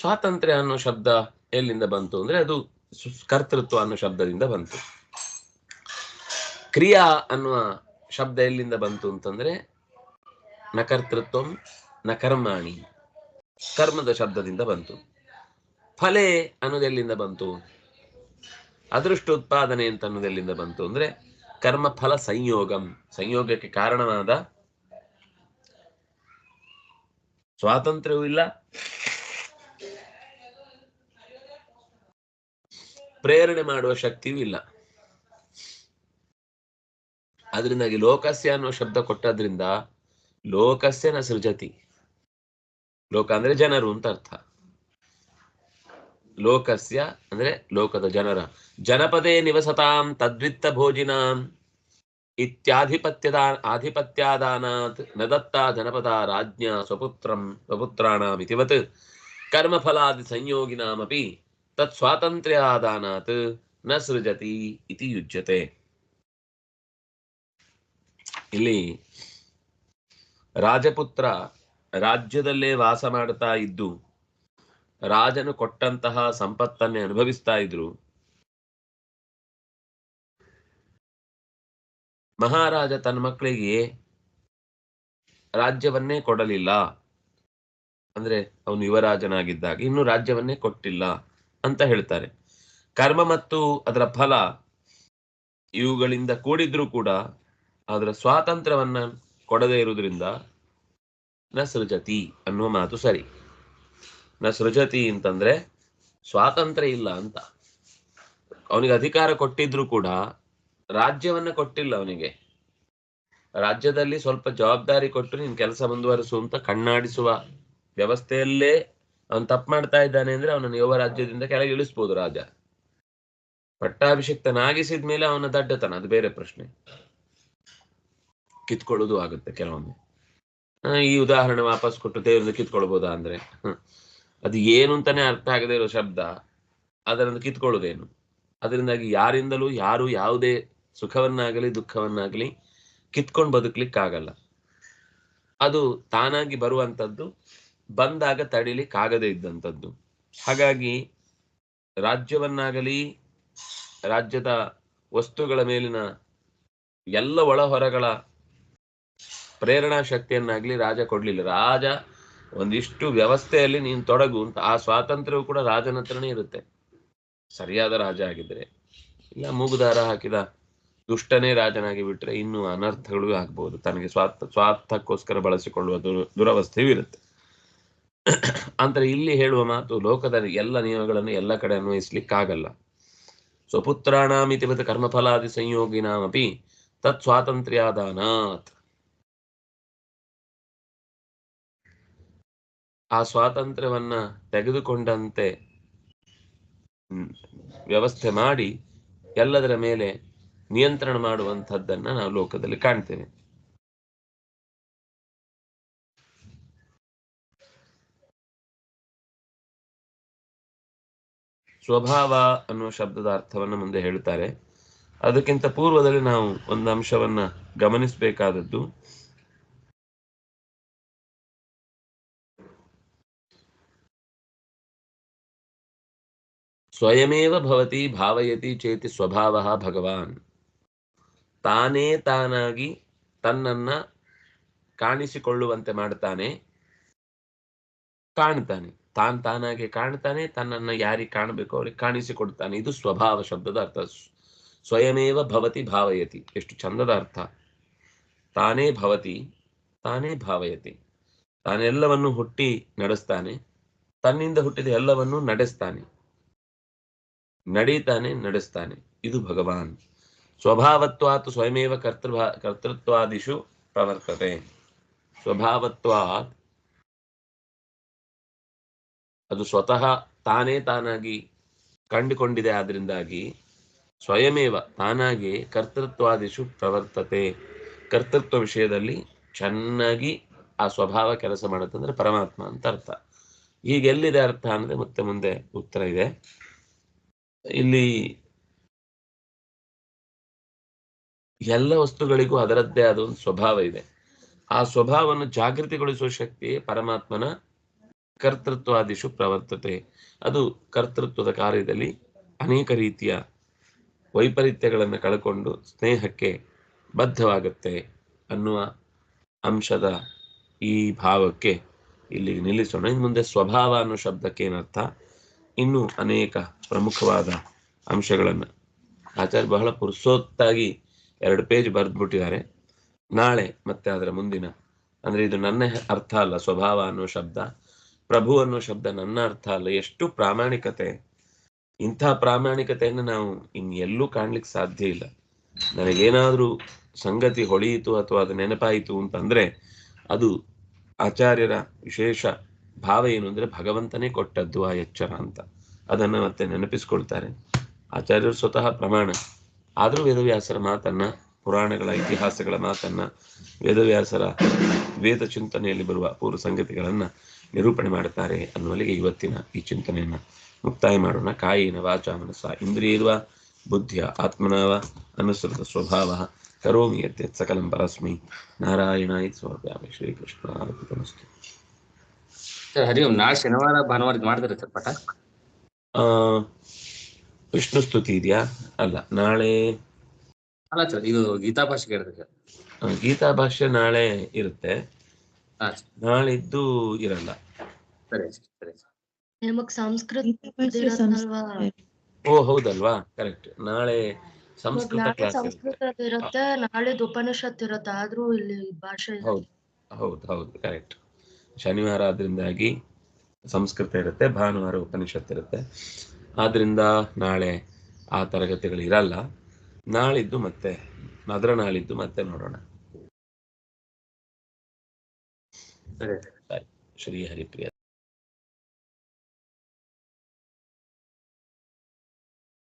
ಸ್ವಾತಂತ್ರ್ಯ ಅನ್ನೋ ಶಬ್ದ ಎಲ್ಲಿಂದ ಬಂತು ಅಂದ್ರೆ ಅದು ಕರ್ತೃತ್ವ ಅನ್ನೋ ಶಬ್ದದಿಂದ ಬಂತು. ಕ್ರಿಯಾ ಅನ್ನುವ ಶಬ್ದ ಎಲ್ಲಿಂದ ಬಂತು ಅಂತಂದ್ರೆ, ನ ಕರ್ತೃತ್ವ, ನ ಕರ್ಮಾಣಿ. ಕರ್ಮದ ಶಬ್ದದಿಂದ ಬಂತು. ಫಲೆ ಅನ್ನೋದೆಲ್ಲಿಂದ ಬಂತು? ಅದೃಷ್ಟ ಉತ್ಪಾದನೆ ಅಂತ ಅನ್ನೋದೆಲ್ಲಿಂದ ಬಂತು ಅಂದ್ರೆ ಕರ್ಮ ಫಲ ಸಂಯೋಗಂ. ಸಂಯೋಗಕ್ಕೆ ಕಾರಣವಾದ ಸ್ವಾತಂತ್ರ್ಯವೂ ಇಲ್ಲ. ಪ್ರೇರಣೆ ಮಾಡುವ ಶಕ್ತಿಯೂ ಇಲ್ಲ. ಅದರಿಂದಾಗಿ ಲೋಕಸ್ಯ ಅನ್ನೋ ಶಬ್ದ ಕೊಟ್ಟದ್ರಿಂದ ಲೋಕಸ್ಯನ ಸೃಜತಿ. ಲೋಕ ಅಂದ್ರೆ ಜನರು ಅಂತ ಅರ್ಥ. ಲೋಕಸ್ಯ ಅಂದ್ರೆ ಲೋಕದ ಜನರ. ಜನಪದೇ ನಿವಸತಾಂ ತದ್ವಿತ್ತ ಭೋಜಿನಾಂ ಇತ್ಯಾಧಿಪತ್ಯದ ಆಧಿಪತ್ಯಾದಾನಾತ್ನ ದತ್ತಾ ಜನಪದ ರಾಜ್ಞ ಸ್ವಪುತ್ರಂ ಸ್ವಪುತ್ರಾಣಾಂ ಇತಿವತ್. ಕರ್ಮಫಲಾದಿ ಸಂಯೋಗಿನಾಮಪಿ ತತ್ ಸ್ವಾತಂತ್ರ್ಯಾದಾನಾತ್ನ ಸೃಜತಿ ಇತಿ ಯುಜ್ಯತೆ. ಇಲ್ಲಿ ರಾಜಪುತ್ರ ರಾಜ್ಯದಲ್ಲೇ ವಾಸ ಮಾಡ್ತಾ ಇದ್ದು, ರಾಜನು ಕೊಟ್ಟಂತಹ ಸಂಪತ್ತನ್ನೇ ಅನುಭವಿಸ್ತಾ ಇದ್ರು. ಮಹಾರಾಜ ತನ್ನ ಮಕ್ಕಳಿಗೆ ರಾಜ್ಯವನ್ನೇ ಕೊಡಲಿಲ್ಲ. ಅಂದ್ರೆ ಅವನು ಯುವರಾಜನಾಗಿದ್ದಾಗ ಇನ್ನು ರಾಜ್ಯವನ್ನೇ ಕೊಟ್ಟಿಲ್ಲ ಅಂತ ಹೇಳ್ತಾರೆ. ಕರ್ಮ ಮತ್ತು ಅದರ ಫಲ ಇವುಗಳಿಂದ ಕೂಡಿದ್ರೂ ಕೂಡ ಅದರ ಸ್ವಾತಂತ್ರ್ಯವನ್ನ ಕೊಡದೇ ಇರುವುದರಿಂದ ನ ಸೃಜತಿ ಅನ್ನುವ ಮಾತು ಸರಿ. ನ ಸೃಜತಿ ಅಂತಂದ್ರೆ ಸ್ವಾತಂತ್ರ್ಯ ಇಲ್ಲ ಅಂತ. ಅವನಿಗೆ ಅಧಿಕಾರ ಕೊಟ್ಟಿದ್ರು ಕೂಡ ರಾಜ್ಯವನ್ನ ಕೊಟ್ಟಿಲ್ಲ ಅವನಿಗೆ. ರಾಜ್ಯದಲ್ಲಿ ಸ್ವಲ್ಪ ಜವಾಬ್ದಾರಿ ಕೊಟ್ಟು ನೀನ್ ಕೆಲಸ ಮುಂದುವರಿಸು ಅಂತ ಕಣ್ಣಾಡಿಸುವ ವ್ಯವಸ್ಥೆಯಲ್ಲೇ ಅವನು ತಪ್ಪು ಮಾಡ್ತಾ ಇದ್ದಾನೆ ಅಂದ್ರೆ ಅವನನ್ನು ಯುವ ರಾಜ್ಯದಿಂದ ಕೆಳಗೆ ಇಳಿಸ್ಬೋದು ರಾಜ. ಪಟ್ಟಾಭಿಷಿಕ್ತನಾಗಿಸಿದ್ಮೇಲೆ ಅವನ ದಡ್ಡತನ, ಅದು ಬೇರೆ ಪ್ರಶ್ನೆ. ಕಿತ್ಕೊಳ್ಳೋದು ಆಗುತ್ತೆ ಕೆಲವೊಮ್ಮೆ. ಈ ಉದಾಹರಣೆ ವಾಪಸ್ ಕೊಟ್ಟು ದೇವರಿಂದ ಕಿತ್ಕೊಳ್ಬೋದಾ ಅಂದ್ರೆ. ಅದು ಏನು ಅಂತಾನೆ ಅರ್ಥ ಆಗದೆ ಇರೋ ಶಬ್ದ ಅದರಿಂದ ಕಿತ್ಕೊಳ್ಳೋದೇನು? ಅದರಿಂದಾಗಿ ಯಾರಿಂದಲೂ ಯಾರು ಯಾವುದೇ ಸುಖವನ್ನಾಗಲಿ, ದುಃಖವನ್ನಾಗಲಿ ಕಿತ್ಕೊಂಡು ಬದುಕ್ಲಿಕ್ಕಾಗಲ್ಲ. ಅದು ತಾನಾಗಿ ಬರುವಂಥದ್ದು ಬಂದಾಗ ತಡಿಲಿಕ್ಕಾಗದೇ ಇದ್ದಂಥದ್ದು ಹಾಗಾಗಿ ರಾಜ್ಯವನ್ನಾಗಲಿ, ರಾಜ್ಯದ ವಸ್ತುಗಳ ಮೇಲಿನ ಎಲ್ಲ ಒಳಹೊರಗಳ ಪ್ರೇರಣಾ ಶಕ್ತಿಯನ್ನಾಗ್ಲಿ ರಾಜ ಕೊಡ್ಲಿಲ್ಲ. ರಾಜ ಒಂದಿಷ್ಟು ವ್ಯವಸ್ಥೆಯಲ್ಲಿ ನೀನು ತೊಡಗು ಅಂತ, ಆ ಸ್ವಾತಂತ್ರ್ಯವು ಕೂಡ ರಾಜನ ಹತ್ರನೇ ಇರುತ್ತೆ. ಸರಿಯಾದ ರಾಜ ಆಗಿದ್ರೆ, ಇಲ್ಲ ಮೂಗುದಾರ ಹಾಕಿದ ದುಷ್ಟನೇ ರಾಜನಾಗಿ ಬಿಟ್ರೆ ಇನ್ನು ಅನರ್ಥಗಳು ಆಗ್ಬಹುದು ತನಗೆ ಸ್ವಾರ್ಥ, ಸ್ವಾರ್ಥಕ್ಕೋಸ್ಕರ ಬಳಸಿಕೊಳ್ಳುವ ದುರ, ದುರವಸ್ಥೆಯೂ ಇರುತ್ತೆ. ಅಂದ್ರೆ ಇಲ್ಲಿ ಹೇಳುವ ಮಾತು ಲೋಕದ ಎಲ್ಲ ನಿಯಮಗಳನ್ನು ಎಲ್ಲ ಕಡೆ ಅನ್ವಯಿಸ್ಲಿಕ್ಕಾಗಲ್ಲ. ಸ್ವಪುತ್ರಾಣಾಮಿತಿ ಮತ್ತು ಕರ್ಮಫಲಾದಿ ಸಂಯೋಗಿನಾಮಪಿ ತತ್ ಸ್ವಾತಂತ್ರ್ಯಾದಾನಾತ್ ಆ ಸ್ವಾತಂತ್ರ್ಯವನ್ನ ತೆಗೆದುಕೊಂಡಂತೆ ಹ್ಮ್, ವ್ಯವಸ್ಥೆ ಮಾಡಿ ಎಲ್ಲದರ ಮೇಲೆ ನಿಯಂತ್ರಣ ಮಾಡುವಂಥದ್ದನ್ನ ನಾವು ಲೋಕದಲ್ಲಿ ಕಾಣ್ತೇವೆ. ಸ್ವಭಾವ ಅನ್ನುವ ಶಬ್ದದ ಅರ್ಥವನ್ನು ಮುಂದೆ ಹೇಳ್ತಾರೆ ಅದಕ್ಕಿಂತ ಪೂರ್ವದಲ್ಲಿ ನಾವು ಒಂದು ಅಂಶವನ್ನ ಗಮನಿಸಬೇಕಾದದ್ದು ಸ್ವಯಮೇವ ಭವತಿ ಭಾವಯತಿ ಚೇತಿ ಸ್ವಭಾವ ಭಗವಾನ್. ತಾನೇ ತಾನಾಗಿ ತನ್ನನ್ನ ಕಾಣಿಸಿಕೊಳ್ಳುವಂತೆ ಮಾಡ್ತಾನೆ ಕಾಣ್ತಾನೆ ತಾನ್ ತಾನಾಗಿ ಕಾಣ್ತಾನೆ ತನ್ನನ್ನ ಯಾರಿಗೆ ಕಾಣಬೇಕು ಅವ್ರಿಗೆ ಕಾಣಿಸಿಕೊಡ್ತಾನೆ ಇದು ಸ್ವಭಾವ ಶಬ್ದದ ಅರ್ಥ. ಸ್ವಯಮೇವ ಭವತಿ ಭಾವಯತಿ. ಎಷ್ಟು ಚಂದದ ಅರ್ಥ. ತಾನೇ ಭವತಿ, ತಾನೇ ಭಾವಯತಿ. ತಾನೆಲ್ಲವನ್ನು ಹುಟ್ಟಿ ನಡೆಸ್ತಾನೆ. ತನ್ನಿಂದ ಹುಟ್ಟಿದ ಎಲ್ಲವನ್ನು ನಡೆಸ್ತಾನೆ. ನಡೀತಾನೆ, ನಡೆಸ್ತಾನೆ. ಇದು ಭಗವಾನ್. ಸ್ವಭಾವತ್ವಾತ್ ಸ್ವಯಮೇವ ಕರ್ತೃ ಕರ್ತೃತ್ವಾದಿಷು ಪ್ರವರ್ತತೆ. ಸ್ವಭಾವತ್ವಾತ್ ಅದು ಸ್ವತಃ ತಾನೇ ತಾನಾಗಿ ಕಂಡುಕೊಂಡಿದೆ ಆದ್ರಿಂದಾಗಿ ಸ್ವಯಮೇವ ತಾನಾಗಿ ಕರ್ತೃತ್ವಾದಿಷು ಪ್ರವರ್ತತೆ. ಕರ್ತೃತ್ವ ವಿಷಯದಲ್ಲಿ ಚೆನ್ನಾಗಿ ಆ ಸ್ವಭಾವ ಕೆಲಸ ಮಾಡುತ್ತಂದ್ರೆ ಪರಮಾತ್ಮ ಅಂತ ಅರ್ಥ. ಈಗ ಎಲ್ಲಿದೆ ಅರ್ಥ ಅಂದ್ರೆ ಮತ್ತೆ ಮುಂದೆ ಉತ್ತರ ಇದೆ. ಇಲ್ಲಿ ಎಲ್ಲ ವಸ್ತುಗಳಿಗೂ ಅದರದ್ದೇ ಆದ ಒಂದು ಸ್ವಭಾವ ಇದೆ. ಆ ಸ್ವಭಾವವನ್ನು ಜಾಗೃತಿಗೊಳಿಸುವ ಶಕ್ತಿ ಪರಮಾತ್ಮನ ಕರ್ತೃತ್ವಾದಿಶು ಪ್ರವರ್ತತೆ. ಅದು ಕರ್ತೃತ್ವದ ಕಾರ್ಯದಲ್ಲಿ ಅನೇಕ ರೀತಿಯ ವೈಪರೀತ್ಯಗಳನ್ನು ಕಳ್ಕೊಂಡು ಸ್ನೇಹಕ್ಕೆ ಬದ್ಧವಾಗುತ್ತೆ ಅನ್ನುವ ಅಂಶದ ಈ ಭಾವಕ್ಕೆ ಇಲ್ಲಿ ನಿಲ್ಲಿಸೋಣ. ಇನ್ನು ಮುಂದೆ ಸ್ವಭಾವ ಅನ್ನೋ ಶಬ್ದಕ್ಕೆ ಏನರ್ಥ? ಇನ್ನೂ ಅನೇಕ ಪ್ರಮುಖವಾದ ಅಂಶಗಳನ್ನು ಆಚಾರ್ಯ ಬಹಳ ಪುರುಸೊತ್ತಾಗಿ ಎರಡು ಪೇಜ್ ಬರೆದ್ಬಿಟ್ಟಿದ್ದಾರೆ. ನಾಳೆ ಮತ್ತೆ ಅದರ ಮುಂದಿನ, ಅಂದ್ರೆ ಇದು ನನ್ನ ಅರ್ಥ ಅಲ್ಲ, ಸ್ವಭಾವ ಅನ್ನೋ ಶಬ್ದ, ಪ್ರಭು ಅನ್ನೋ ಶಬ್ದ ನನ್ನ ಅರ್ಥ ಅಲ್ಲ, ಎಷ್ಟು ಪ್ರಾಮಾಣಿಕತೆ. ಇಂಥ ಪ್ರಾಮಾಣಿಕತೆಯನ್ನು ನಾವು ಇನ್ ಎಲ್ಲೂ ಕಾಣ್ಲಿಕ್ಕೆ ಸಾಧ್ಯ ಇಲ್ಲ. ನನಗೇನಾದ್ರೂ ಸಂಗತಿ ಹೊಳೆಯಿತು ಅಥವಾ ಅದು ನೆನಪಾಯಿತು ಅಂತಂದ್ರೆ ಅದು ಆಚಾರ್ಯರ ವಿಶೇಷ ಭಾವ ಏನು ಅಂದ್ರೆ ಭಗವಂತನೇ ಕೊಟ್ಟದ್ದು ಆ ಎಚ್ಚರ ಅಂತ. ಅದನ್ನ ಮತ್ತೆ ನೆನಪಿಸ್ಕೊಳ್ತಾರೆ. ಆಚಾರ್ಯರು ಸ್ವತಃ ಪ್ರಮಾಣ. ಆದರೂ ವೇದವ್ಯಾಸರ ಮಾತನ್ನ, ಪುರಾಣಗಳ ಇತಿಹಾಸಗಳ ಮಾತನ್ನ, ವೇದವ್ಯಾಸರ ವೇದ ಚಿಂತನೆಯಲ್ಲಿ ಬರುವ ಪೂರ್ವ ಸಂಗತಿಗಳನ್ನ ನಿರೂಪಣೆ ಮಾಡುತ್ತಾರೆ ಅನ್ನುವಲ್ಲಿಗೆ ಇವತ್ತಿನ ಈ ಚಿಂತನೆಯನ್ನ ಮುಕ್ತಾಯ ಮಾಡೋಣ. ಕಾಯಿನ ವಾಚ ಮನಸ್ಸ ಇಂದ್ರಿಯಿರುವ ಬುದ್ಧಿಯ ಆತ್ಮನವ, ಅನುಸೃತ ಸ್ವಭಾವ, ಕರೋಮಿ ಯತ್ಯತ್ ಸಕಲಂ ಪರಸ್ಮಿ. ನಾರಾಯಣ ಸ್ವಾಮಿ ಶ್ರೀಕೃಷ್ಣ. ಸರ್ ಹರಿ ಓಂ ನಾಳೆ ಶನಿವಾರ ಭಾನುವಾರ ಮಾಡಿದ್ರೆ ಮಾಡ್ತಾರೆ ಸರ್ ಪಾಠ ಆ, ವಿಷ್ಣು ಸ್ತುತಿ ಇದೆಯಾ? ಅಲ್ಲ ನಾಳೆ ಅಲ್ಲ ಸರ್ ಇದು ಗೀತಾ ಭಾಷೆ ಇರುತ್ತೆ ಸರ್. ಗೀತಾ ಭಾಷೆ ನಾಳೆ ಇರುತ್ತೆ. ನಾಳಿದ್ದು ಇರಲ್ಲ. ಸರಿ ಸರ್ ಸರಿ ನಿಮಗೆ ಸಂಸ್ಕೃತ? ಓ ಹೌದಲ್ವಾ? ಕರೆಕ್ಟ್. ನಾಳೆ ಸಂಸ್ಕೃತ ಕ್ಲಾಸ್ ಇರುತ್ತೆ. ಸಂಸ್ಕೃತ ಇರುತ್ತೆ ನಾಳೆದು ಉಪನಿಷತ್ ಇರುತ್ತೆ ಆದ್ರೂ ಇಲ್ಲಿ ಭಾಷೆ ಇದೆ. ಹೌದು ಹೌದು ಹೌದು ಕರೆಕ್ಟ್. ಶನಿವಾರ ಆದ್ರಿಂದಾಗಿ ಸಂಸ್ಕೃತ ಇರುತ್ತೆ ಭಾನುವಾರ ಉಪನಿಷತ್ ಇರುತ್ತೆ. ಆದ್ರಿಂದ ನಾಳೆ ಆ ತರಗತಿಗಳು ಇರಲ್ಲ. ನಾಳಿದ್ದು ಮತ್ತೆ ಅದರ ನಾಳಿದ್ದು ಮತ್ತೆ ನೋಡೋಣ. ಸರಿ ಶ್ರೀ ಹರಿಪ್ರಿಯ.